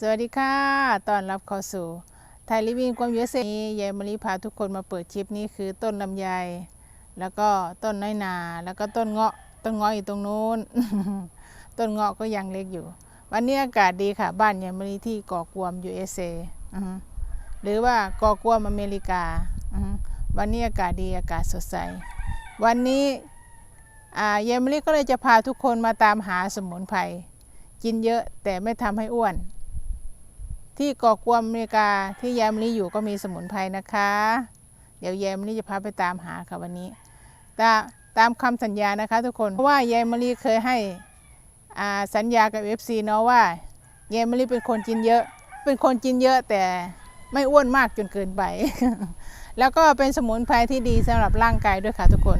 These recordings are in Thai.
สวัสดีค่ะ ตอนรับเข้าสู่ไทยลิวิ่งความเยอะเสนี้ยายมะลิพาทุกคนมาเปิดชิปนี้คือต้นลำไย แล้วก็ต้นน้อยนา แล้วก็ต้นเงาะ ต้นเงาะอยู่ตรงนู้น ต้นเงาะก็ยังเล็กอยู่ วันนี้อากาศดีค่ะ บ้านยายมะลิที่เกาะกวม USA อือหรือว่าเกาะกวมอเมริกา วันนี้อากาศดีอากาศสดใส วันนี้ยายมะลิก็เลยจะพาทุกคนมาตามหาสมุนไพร กินเยอะแต่ไม่ทำให้อ้วน ที่เกาะกวมอเมริกาที่แยมลี่อยู่ก็มีสมุนไพรนะคะ เดี๋ยวแยมลี่จะพาไปตามหาค่ะวันนี้ตาตามคำสัญญานะคะทุกคนเพราะว่าแยมลี่เคยให้สัญญากับ FC เนาะว่าแยมลี่เป็นคนกินเยอะ เป็นคนกินเยอะแต่ไม่อ้วนมากจนเกินไป แล้วก็เป็นสมุนไพรที่ดีสำหรับร่างกายด้วยค่ะทุกคน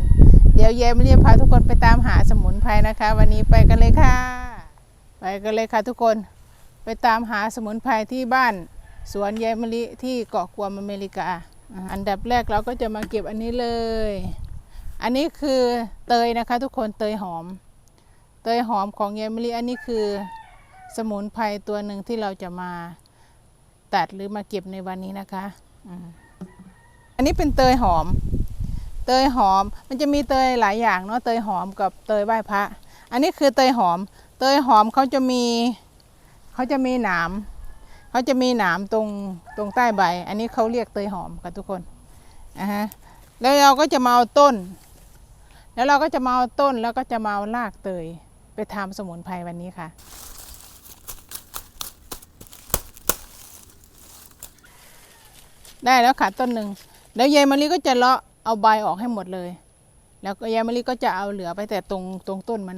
เดี๋ยวแยมลี่พาทุกคนไปตามหาสมุนไพรนะคะ วันนี้ไปกันเลยค่ะ ไปกันเลยค่ะทุกคน ไปตามหาสมุนไพรที่บ้านสวนยายมะลิที่เกาะกวมอเมริกา อันดับแรกเราก็จะมาเก็บอันนี้เลย อันนี้คือเตยนะคะทุกคนเตยหอม เตยหอมของยายมะลิอันนี้คือสมุนไพรตัวหนึ่งที่เราจะมาตัดหรือมาเก็บในวันนี้นะคะ อันนี้เป็นเตยหอม เตยหอมมันจะมีเตยหลายอย่างเนาะเตยหอมกับเตยไหว้พระ อันนี้คือเตยหอม เตยหอมเขาจะมี เขาจะมีหนามเขาจะมีหนามตรงตรงใต้ใบ อันนี้เขาเรียกเตยหอมค่ะทุกคนอะฮะแล้วเราก็จะมาเอาต้น แล้วเราก็จะมาเอาต้นแล้วก็จะมาเอารากเตยไปทำสมุนไพรวันนี้ค่ะได้แล้วค่ะต้นหนึ่งแล้วยายมะลิก็จะเลาะเอาใบออกให้หมดเลย แล้วก็ยายมะลิก็จะเอาเหลือไปแต่ตรงตรงต้นมัน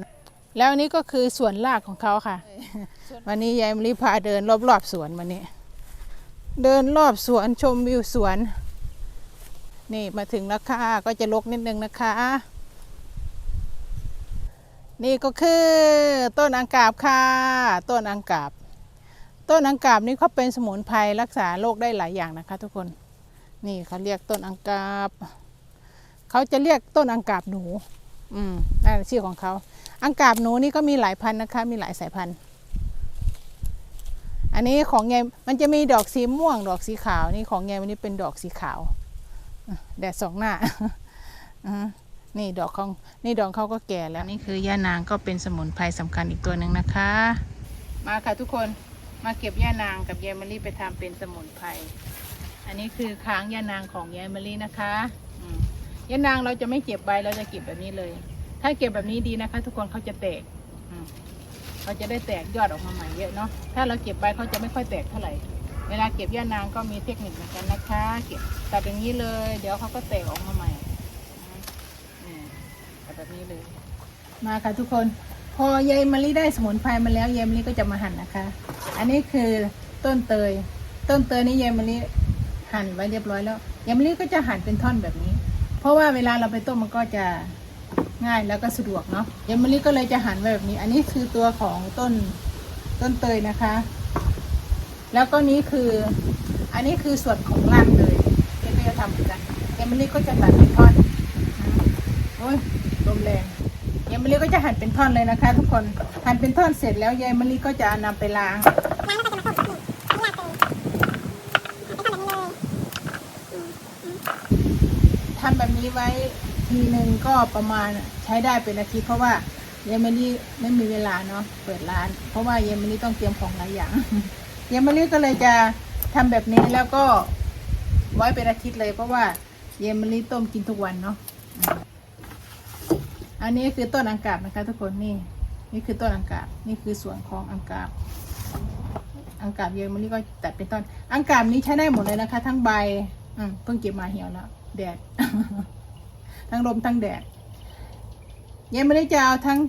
แล้วอันนี้ก็คือส่วนรากของเขาค่ะ วันนี้ยายมะลิพาเดินรอบๆสวนวันนี้ เดินรอบสวนชมวิวสวน นี่มาถึงแล้วค่ะก็จะลกนิดนึงนะคะ นี่ก็คือต้นอังกาบค่ะ ต้นอังกาบ ต้นอังกาบนี่เขาเป็นสมุนไพรรักษาโรคได้หลายอย่างนะคะ ทุกคนนี่เขาเรียกต้นอังกาบเขาจะเรียกต้นอังกาบหนู อืมนั่นชื่อของเขา อังกาบหนูนี่ก็มีหลายพันธุ์นะคะ มีหลายสายพันธุ์ อันนี้ของยายมันจะมีดอกสีม่วง ดอกสีขาวนี่ของยายวันนี้เป็นดอกสีขาวอะแดดสองหน้าอือฮึนี่ดอกของนี่ดอกเขาก็แก่แล้วนี่คือย่านางก็เป็นสมุนไพรสำคัญอีกตัวหนึ่งนะคะ มาค่ะทุกคนมาเก็บย่านางกับยายมะลิไปทำเป็นสมุนไพรอันนี้คือค้างย่านางของยายมะลินะคะอืมย่านางเราจะไม่เก็บใบเราจะเก็บแบบนี้เลย ถ้าเก็บแบบนี้ดีนะคะ ทุกคนเขาจะแตกเขาจะได้แตกยอดออกมาใหม่เยอะเนาะถ้าเราเก็บใบเขาจะไม่ค่อยแตกเท่าไหร่เวลาเก็บย่านางก็มีเทคนิคเหมือนกันนะคะ เก็บตัดอย่างนี้เลย เดี๋ยวเขาก็แตกออกมาใหม่อืมตัดแบบนี้เลย มาค่ะทุกคน พอยายมะลิได้สมุนไพรมาแล้วยายมะลิก็จะมาหั่นนะคะ อันนี้คือต้นเตย ต้นเตยนี่ยายมะลิหั่นไว้เรียบร้อยแล้วยายมะลิก็จะหั่นเป็นท่อนแบบนี้ เพราะว่าเวลาเราไปต้มมันก็จะ ง่ายแล้วก็สะดวกเนาะยายมะลิก็เลยจะหั่นไว้แบบนี้ อันนี้คือตัวของต้นต้นเตยนะคะ แล้วก็นี้คืออันนี้คือส่วนของรากเลยเจ๊ก็จะทำเหมือนกันยายมะลิก็จะตัดเป็นท่อนโอ้ยลมแรงยายมะลิก็จะหั่นเป็นท่อนเลยนะคะ ทุกคนหั่นเป็นท่อนเสร็จแล้วยายมะลิก็จะนำไปล้างล้างแล้วก็จะมาต้มนี่นี่ลากเลยไม่ต้องทำแบบนี้ไว้ ทีหนึ่งก็ประมาณใช้ได้เป็นอาทิตย์เพราะว่าเยมลี่ไม่มีเวลาเนาะเปิดร้าน เพราะว่าเยมลี่ต้องเตรียมของหลายอย่างเยมลี่ก็เลยจะทำแบบนี้แล้วก็ไว้เป็นอาทิตย์เลยเพราะว่าเยมลี่ต้มกินทุกวันเนาะอันนี้คือต้นอังกาบนะคะทุกคนนี่ นี่คือต้นอังกาบนี่คือส่วนของอังกาบอังกาบเยมลี่ก็ตัดเป็นต้น อังกาบนี้ใช้ได้หมดเลยนะคะ ทั้งใบอืมเพิ่งเก็บมาเหี่ยวแล้วแดด ทั้งลมทั้งแดดยังไม่ได้จะเอาทั้ง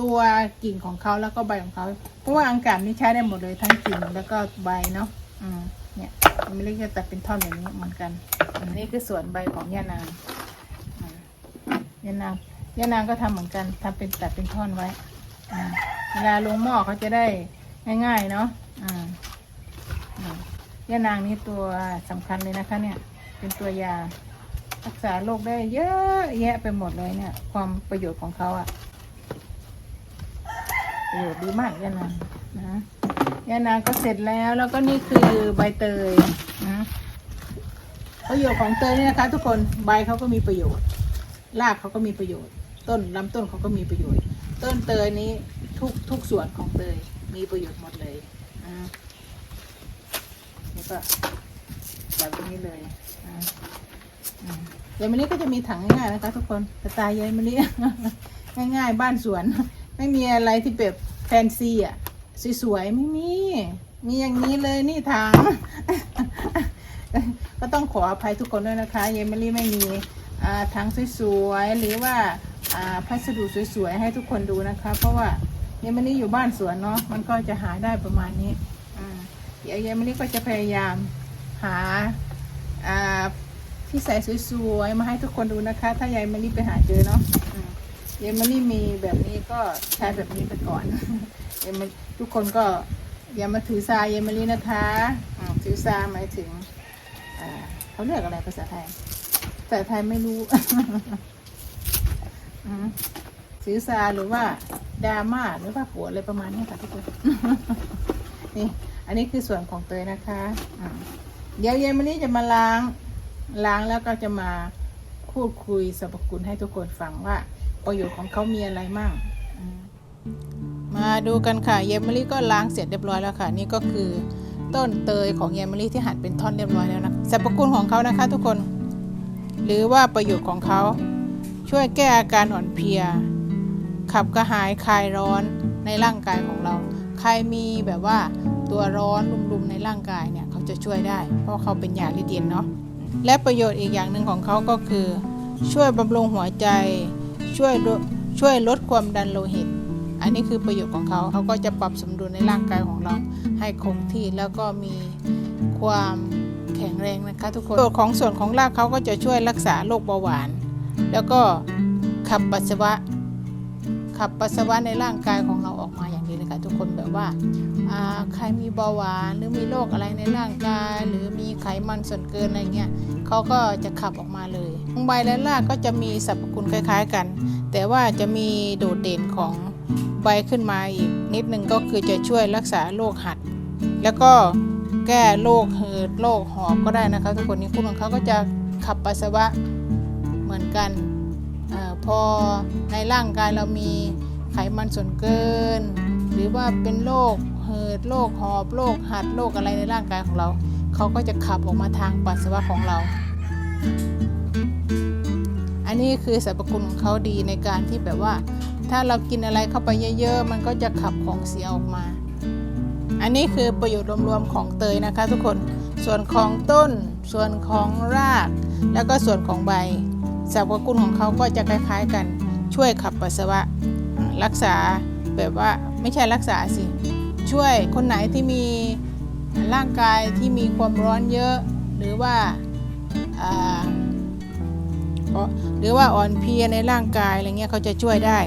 ตัวกิ่งของเขาแล้วก็ใบของเขาเพราะว่าอังกาบนี่ใช้ได้หมดเลยทั้งกิ่งแล้วก็ใบเนาะอืมเนี่ยไม่ได้จะตัดเป็นท่อนแบบนี้เหมือนกันอันนี้คือส่วนใบของยานางยานางยานางก็ทำเหมือนกันทำเป็นตัดเป็นท่อนไว้เวลาลงหม้อเขาจะได้ง่ายๆเนาะอืมยานางนี่ตัวสำคัญเลยนะคะ เนี่ย เป็นตัวยา รักษาโรคได้เยอะแยะไปหมดเลยเนี่ย ความประโยชน์ของเขาอะประโยชน์ดีมากเลยนะนะยานางก็เสร็จแล้วแล้วก็นี่คือใบเตยนะประโยชน์ของเตยนี่นะคะ ทุกคนใบเขาก็มีประโยชน์ รากเขาก็มีประโยชน์ ต้นลำต้นเขาก็มีประโยชน์ ต้นเตยนี้ทุกทุกส่วนของเตยมีประโยชน์หมดเลยอ่าแล้วก็แบบนี้เลยอ่า ยายมะลิก็จะมีถังง่ายๆนะคะทุกคนสไตล์ยายมะลิ ง่ายๆ บ้านสวน ไม่มีอะไรที่แบบแฟนซีอะสวยๆไม่มี มีอย่างนี้เลยนี่ถัง ก็ต้องขออภัยทุกคนด้วยนะคะเยมลี่ไม่มีถังสวยๆหรือว่าพัสดุสวยๆให้ทุกคนดูนะคะ เพราะว่าเยมลี่อยู่บ้านสวนเนาะมันก็จะหาได้ประมาณนี้อ่าเดี๋ยวเยมลี่ก็จะพยายามหา ที่ใส่สวยๆมาให้ทุกคนดูนะคะ ถ้ายายมลี่ไปหาเจอเนาะอืมเยมลี่มีแบบนี้ก็ใช้แบบนี้ไปก่อนเยมทุกคนก็อย่ามาถือซาเยมลี่นะคะอืมถือซาหมายถึงอ่าเขาเรียกอะไรภาษาไทยภาษาไทยไม่รู้อืมซื้อซาหรือว่าดราม่าหรือว่าผัวอะไรประมาณนี้ค่ะทุกคนนี่อันนี้คือส่วนของเตยนะคะอ่าเดี๋ยวเย็นวันนี้จะมาล้าง ล้างแล้วก็จะมาพูดคุยสรรพคุณให้ทุกคนฟังว่า ประโยชน์ของเขามีอะไรมั่ง มาดูกันค่ะเยมมะลิก็ล้างเสร็จเรียบร้อยแล้วค่ะ นี่ก็คือต้นเตยของเยมมะลิที่หั่นเป็นท่อนเรียบร้อยแล้วนะสรรพคุณของเขานะคะ ทุกคน หรือว่าประโยชน์ของเขาช่วยแก้อาการอ่อนเพลีย ขับกระหายคลายร้อนในร่างกายของเรา ใครมีแบบว่าตัวร้อนรุมๆในร่างกายเนี่ยเขาจะช่วยได้ เพราะเขาเป็นยาลิเดียนเนาะ และประโยชน์อีกอย่างหนึ่งของเขาก็คือ ช่วยบำรุงหัวใจ ช่วยช่วยลดความดันโลหิต อันนี้คือประโยชน์ของเขา เขาก็จะปรับสมดุลในร่างกายของเราให้คงที่แล้วก็มีความแข็งแรงนะคะทุกคนประโยชน์ของส่วนของรากเขาก็จะช่วยรักษาโรคเบาหวาน แล้วก็ขับปัสสาวะขับปัสสาวะในร่างกายของเราออก คนแบบว่าใครมีเบาหวานหรือมีโรคอะไรในร่างกาย หรือมีไขมันส่วนเกินอะไรเงี้ยเขาก็จะขับออกมาเลยใบและรากก็จะมีสรรพคุณคล้ายๆกัน แต่ว่าจะมีโดดเด่นของใบขึ้นมาอีกนิดนึงก็คือจะช่วยรักษาโรคหัด แล้วก็แก้โรคหืดโรคหอบก็ได้นะคะทุกคนนี่คุณของเขาก็จะขับปัสสาวะเหมือนกันอพอในร่างกายเรามีไขมันส่วนเกิน หรือว่าเป็นโรคเหืดโรคหอบโรคหัดโรคอะไรในร่างกายของเรา เขาก็จะขับออกมาทางปัสสาวะของเรา อันนี้คือสรรพคุณของเขาดีในการที่แบบว่า ถ้าเรากินอะไรเข้าไปเยอะๆ มันก็จะขับของเสียออกมา อันนี้คือประโยชน์รวมๆของเตยนะคะทุกคนส่วนของต้น ส่วนของราก แล้วก็ส่วนของใบสรรพคุณของเขาก็จะคล้ายๆกัน ช่วยขับปัสสาวะ รักษาแบบว่า ไม่ใช่รักษาสิ ช่วยคนไหนที่มีร่างกายที่มีความร้อนเยอะ หรือว่าาหรือว่าอ่อนเพลียในร่างกายอะไรเงี้ยเขาจะช่วยได้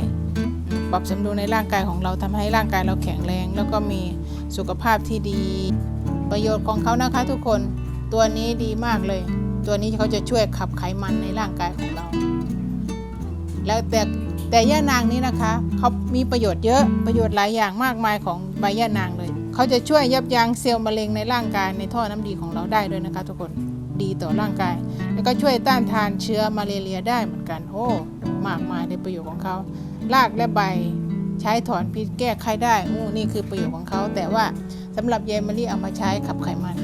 ปรับสมดุลในร่างกายของเราทำให้ร่างกายเราแข็งแรง แล้วก็มีสุขภาพที่ดี ประโยชน์ของเขานะคะทุกคนตัวนี้ดีมากเลย ตัวนี้เขาจะช่วยขับไขมันในร่างกายของเรา แล้วแต่ แต่ย่านางนี้นะคะเขามีประโยชน์เยอะประโยชน์หลายอย่างมากมายของใบย่านางเลยเขาจะช่วยยับยั้งเซลล์มะเร็งในร่างกายในท่อน้ำดีของเราได้ด้วยนะคะ ทุกคนดีต่อร่างกาย แล้วก็ช่วยต้านทานเชื้อมาเรียได้เหมือนกัน โอ้มากมายในประโยชน์ของเขารากและใบใช้ถอนพิษแก้ไขได้อู้นี่คือประโยชน์ของเขาแต่ว่าสำหรับเยมมะลิเอามาใช้ขับไขมัน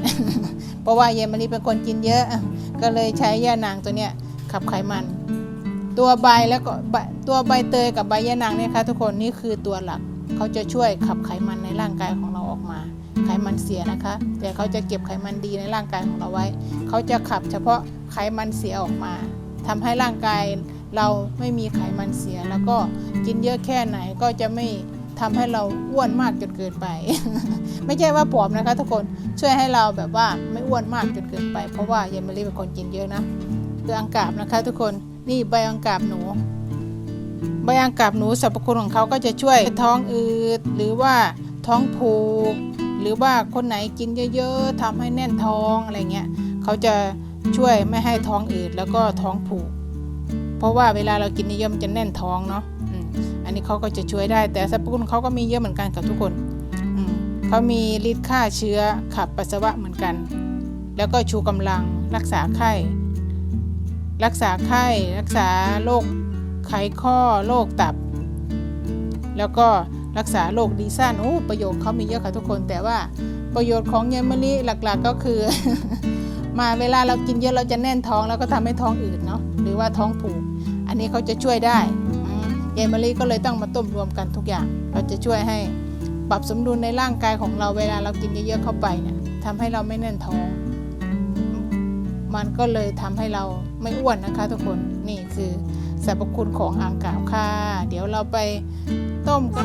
เพราะว่าเยมมะลิเป็นคนกินเยอะ ก็เลยใช้ย่านางตัวเนี้ยขับไขมัน ตัวใบแล้วก็ตัวใบเตยกับใบย่านางเนี่ยค่ะทุกคนนี่คือตัวหลักเขาจะช่วยขับไขมันในร่างกายของเราออกมา ไขมันเสียนะคะ แต่เขาจะเก็บไขมันดีในร่างกายของเราไว้ เขาจะขับเฉพาะไขมันเสียออกมาทำให้ร่างกายเราไม่มีไขมันเสียแล้วก็กินเยอะแค่ไหนก็จะไม่ทำให้เราอ้วนมากจนเกินไป ไม่ใช่ว่าผอมนะคะทุกคนช่วยให้เราแบบว่าไม่อ้วนมากจนเกินไป เพราะว่าเยนมารีเป็นคนกินเยอะนะคืออังกาบนะคะทุกคน นี่ใบอังกาบหนู ใบอังกาบหนูสรรพคุณของเขาก็จะช่วยท้องอืดหรือว่าท้องผูก หรือว่าคนไหนกินเยอะๆทำให้แน่นท้องอะไรเงี้ยเขาจะช่วยไม่ให้ท้องอืดแล้วก็ท้องผูก เพราะว่าเวลาเรากินเยอะมันจะแน่นท้องเนาะอันนี้เขาก็จะช่วยได้แต่สรรพคุณเขาก็มีเยอะเหมือนกันกับทุกคนเขามีฤทธิ์ฆ่าเชื้อขับปัสสาวะเหมือนกัน แล้วก็ชูกำลังรักษาไข้ รักษาไข้ รักษาโรคไขข้อโรคตับ แล้วก็รักษาโรคดีซ่านโอ้ประโยชน์เขามีเยอะค่ะทุกคน แต่ว่าประโยชน์ของยายมะลิหลักๆก็คือ มาเวลาเรากินเยอะเราจะแน่นท้องแล้วก็ทำให้ท้องอืดเนาะหรือว่าท้องผูก อันนี้เขาจะช่วยได้อืมยายมะลิก็เลยต้องมาต้มรวมกันทุกอย่าง เราจะช่วยให้ปรับสมดุลในร่างกายของเราเวลาเรากินเยอะๆเข้าไปเนี่ยทำให้เราไม่แน่นท้อง มันก็เลยทำให้เราไม่อ้วนนะคะ ทุกคนนี่คือสรรพคุณของอ่างกาบค่ะ เดี๋ยวเราไปต้มกัน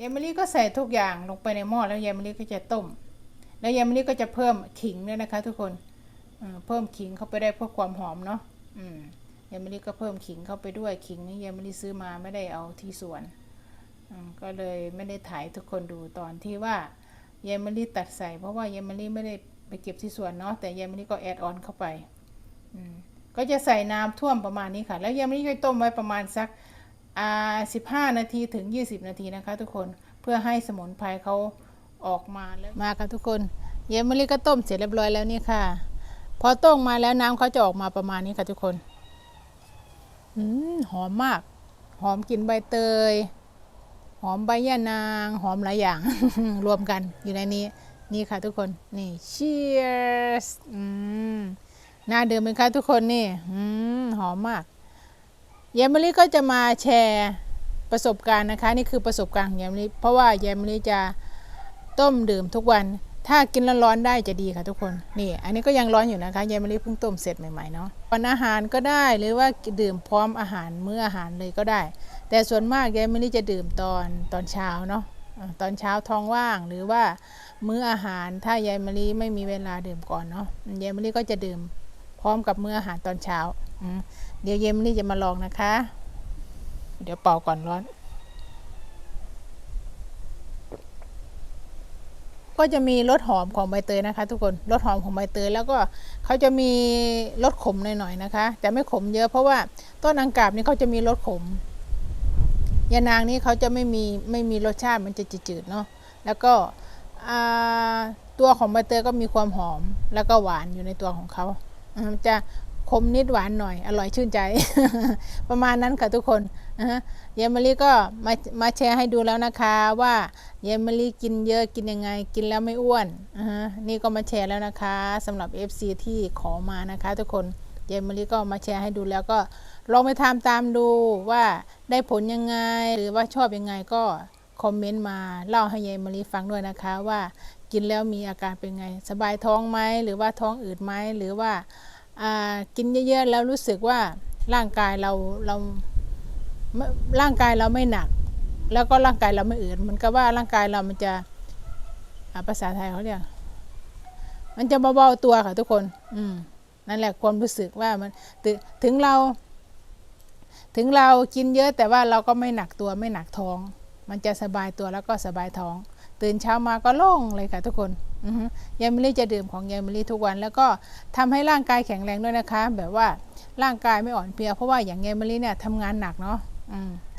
ยายมะลิก็ใส่ทุกอย่างลงไปในหม้อแล้วยายมะลิก็จะต้ม แล้วยายมะลิก็จะเพิ่มขิงด้วยนะคะ ทุกคนเพิ่มขิงเข้าไปได้เพื่อความหอมเนาะยายมะลิก็เพิ่มขิงเข้าไปด้วยขิงนี่ยายมะลิซื้อมาไม่ได้เอาที่สวนก็เลยไม่ได้ถ่ายทุกคนดูตอนที่ว่ายายมะลิตัดใส่ เพราะว่ายายมะลิไม่ได้ไปเก็บที่สวนเนาะแต่ยายมะลิก็แอดออนเข้าไปก็จะใส่น้ำท่วมประมาณนี้ค่ะ แล้วยายมะลิก็ต้มไว้ประมาณสัก 15 นาทีถึง 20 นาทีนะคะทุกคนเพื่อให้สมุนไพรเขาออกมาแล้วมาค่ะทุกคน เยมมะลิก็ต้มเสร็จเรียบร้อยแล้วนี่ค่ะ พอต้มมาแล้วน้ำเขาจะออกมาประมาณนี้ค่ะทุกคนอืมหอมมาก หอมกลิ่นใบเตย หอมใบย่านาง หอมหลายอย่าง รวมกันอยู่ในนี้ นี่ค่ะทุกคนนี่ cheers อืมน่าดื่มไหมคะทุกคนนี่ อืมหอมมาก ยายมะลิก็จะมาแชร์ประสบการณ์นะคะ นี่คือประสบการณ์ของยายมะลิเพราะว่ายายมะลิจะต้มดื่มทุกวัน ถ้ากินร้อนๆได้จะดีค่ะทุกคนนี่ อันนี้ก็ยังร้อนอยู่นะคะยายมะลิเพิ่งต้มเสร็จใหม่ๆเนาะวันอาหารก็ได้หรือว่าดื่มพร้อมอาหารมื้ออาหารเลยก็ได้ แต่ส่วนมากยายมะลิจะดื่มตอนตอนเช้าเนาะตอนเช้าท้องว่างหรือว่ามื้ออาหารถ้ายายมะลิไม่มีเวลาดื่มก่อนเนาะยายมะลิก็จะดื่มพร้อมกับมื้ออาหารตอนเช้าอื เดี๋ยวเยมนี่จะมาลองนะคะ เดี๋ยวเป่าก่อนร้อน ก็จะมีรสหอมของใบเตยนะคะ ทุกคนรสหอมของใบเตยแล้วก็เขาจะมีรสขมหน่อยๆนะคะ แต่ไม่ขมเยอะเพราะว่าต้นอังกาบนี่เขาจะมีรสขมยานางนี่เขาจะไม่มีไม่มีรสชาติมันจะจืดๆเนาะแล้วก็ตัวของใบเตยก็มีความหอมแล้วก็หวานอยู่ในตัวของเขาจะ คมนิดหวานหน่อย อร่อยชื่นใจ ประมาณนั้นค่ะทุกคนเยมมะลิก็มามาแชร์ให้ดูแล้วนะคะว่าเยมมะลิกินเยอะกินยังไง กินแล้วไม่อ้วนนี่ก็มาแชร์แล้วนะคะสำหรับ FC ที่ขอมานะคะ ทุกคนเยมมะลิก็มาแชร์ให้ดูแล้วก็ลองไปทำตามดูว่าได้ผลยังไง หรือว่าชอบยังไงก็คอมเมนต์มาเล่าให้ยายมะลิฟังด้วยนะคะว่ากินแล้วมีอาการเป็นไง สบายท้องไหมหรือว่าท้องอืดไหมหรือว่า กินเยอะๆแล้วรู้สึกว่าร่างกายเราเราไม่ร่างกายเราไม่หนัก แล้วก็ร่างกายเราไม่อืดมันก็ว่าร่างกายเรามันจะภาษาไทยเขาเรียกมันจะเบาๆตัวค่ะทุกคน อืมนั่นแหละความรู้สึกว่ามันถึงเรา ถึงเรากินเยอะแต่ว่าเราก็ไม่หนักตัวไม่หนักท้อง มันจะสบายตัวแล้วก็สบายท้อง ตื่นเช้ามาก็โล่งเลยค่ะทุกคนยายมิลี่จะดื่มของยายมิลี่ทุกวัน แล้วก็ทำให้ร่างกายแข็งแรงด้วยนะคะ แบบว่าร่างกายไม่อ่อนเพลียเพราะว่าอย่างยายมิลี่เนี่ยทำงานหนักเนาะ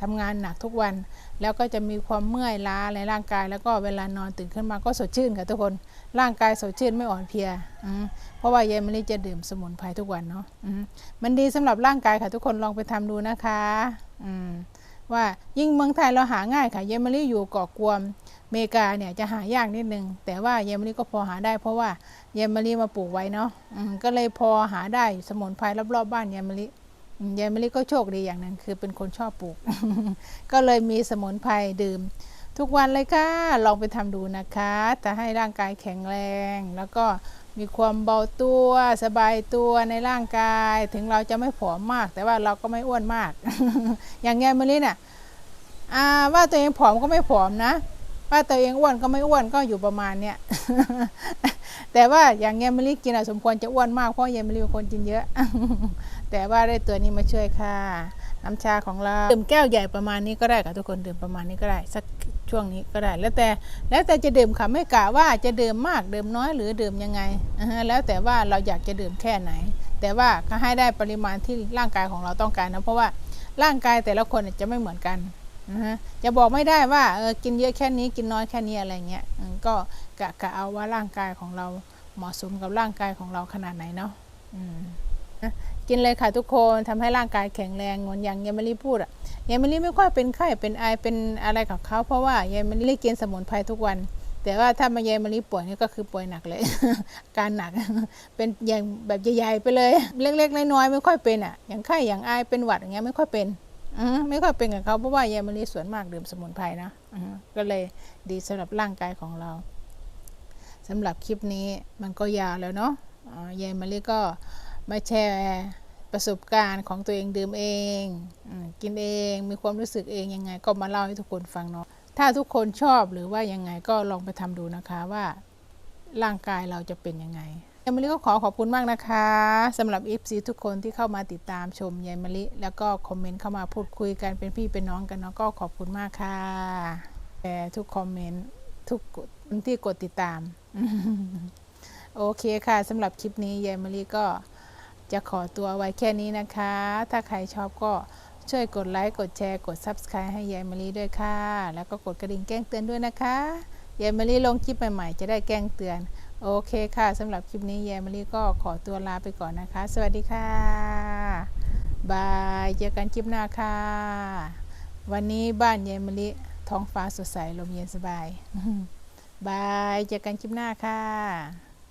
ทำงานหนักทุกวัน แล้วก็จะมีความเมื่อยล้าในร่างกาย แล้วก็เวลานอนตื่นขึ้นมาก็สดชื่นค่ะทุกคน ร่างกายสดชื่นไม่อ่อนเพลียเพราะว่ายายมิลี่จะดื่มสมุนไพรทุกวันเนาะมันดีสำหรับร่างกายค่ะทุกคนลองไปทำดูนะคะว่ายิ่งเมืองไทยเราหาง่ายค่ะยายมิลี่อยู่เกาะกวม เมกาเนี่ยจะหายากนิดนึง แต่ว่าเยมมะลิก็พอหาได้ เพราะว่าเยมมะลิมาปลูกไว้เนาะก็เลยพอหาได้สมุนไพรรอบๆบ้านเยมมะลิอืมเยมมะลิก็โชคดีอย่างหนึ่งคือเป็นคนชอบปลูก ก็เลยมีสมุนไพรดื่ม ทุกวันเลยค่ะ ลองไปทำดูนะคะจะให้ร่างกายแข็งแรง แล้วก็มีความเบาตัวสบายตัวในร่างกาย ถึงเราจะไม่ผอมมาก แต่ว่าเราก็ไม่อ้วนมาก อย่างเงี้ยมะลิเนี่ยอาว่าตัวเองผอมก็ไม่ผอมนะ ว่าตัวเองอ้วนก็ไม่อ้วนก็อยู่ประมาณเนี้ยแต่ว่าอย่างเยมะลิกินอะสมควรจะอ้วนมากเพราะเยมลิเป็นคนกินเยอะ แต่ว่าได้ตัวนี้มาช่วยค่ะ น้ำชาของเราดื่มแก้วใหญ่ประมาณนี้ก็ได้ค่ะทุกคนดื่มประมาณนี้ก็ได้ สักช่วงนี้ก็ได้ แล้วแต่แล้วแต่จะดื่มค่ะไม่กะว่าจะดื่มมากดื่มน้อยหรือดื่มยังไงแล้วแต่ว่าเราอยากจะดื่มแค่ไหน แต่ว่าก็ให้ได้ปริมาณที่ร่างกายของเราต้องการนะเพราะว่าร่างกายแต่ละคนจะไม่เหมือนกัน นะฮะจะบอกไม่ได้ว่าเออกินเยอะแค่นี้กินน้อยแค่นี้อะไรเงี้ยก็กะกะเอาว่าร่างกายของเราเหมาะสมกับร่างกายของเราขนาดไหนเนาะกินเลยค่ะทุกคนทำให้ร่างกายแข็งแรงเหมือนอย่างยายมะลิพูดอะยายมะลิไม่ค่อยเป็นไข้เป็นไอเป็นอะไรกับเขาเพราะว่ายายมะลิกินสมุนไพรทุกวัน แต่ว่าถ้ามายายมะลิป่วยนี่ก็คือป่วยหนักเลยการหนักเป็นอย่างแบบใหญ่ๆไปเลย เล็กๆน้อยๆไม่ค่อยเป็นอะอย่างไข้อย่างไอเป็นหวัดอย่างเงี้ยไม่ค่อยเป็น ไม่ค่อยเป็นกับเขาเพราะว่ายายมะลิส่วนมากดื่มสมุนไพรนะก็เลยดีสำหรับร่างกายของเราสำหรับคลิปนี้มันก็ยาวแล้วเนาะยายมะลิก็มาแชร์ประสบการณ์ของตัวเองดื่มเองอกินเองมีความรู้สึกเองยังไง ก็มาเล่าให้ทุกคนฟังเนาะถ้าทุกคนชอบหรือว่ายังไงก็ลองไปทำดูนะคะว่าร่างกายเราจะเป็นยังไง ยายมะลิก็ขอขอบคุณมากนะคะสำหรับอีฟซีทุกคนที่เข้ามาติดตามชมยายมะลิ แล้วก็คอมเมนต์เข้ามาพูดคุยกันเป็นพี่เป็นน้องกันเนาะก็ขอบคุณมากค่ะแชร์ทุกคอมเมนต์ทุกที่กดติดตาม โอเคค่ะสำหรับคลิปนี้ยายมะลิก็จะขอตัวไว้แค่นี้นะคะ ถ้าใครชอบก็ช่วยกดไลค์ กดแชร์ กด Subscribe ให้ยายมะลิด้วยค่ะ แล้วก็กดกระดิ่งแจ้งเตือนด้วยนะคะ ยายมะลิลงคลิปใหม่ๆ จะได้แจ้งเตือน โอเคค่ะสำหรับคลิปนี้ยายมะลิก็ขอตัวลาไปก่อนนะคะ สวัสดีค่ะ บายเจอกันคลิปหน้าค่ะ วันนี้บ้านยายมะลิท้องฟ้าสดใสลมเย็นสบาย บายเจอกันคลิปหน้าค่ะ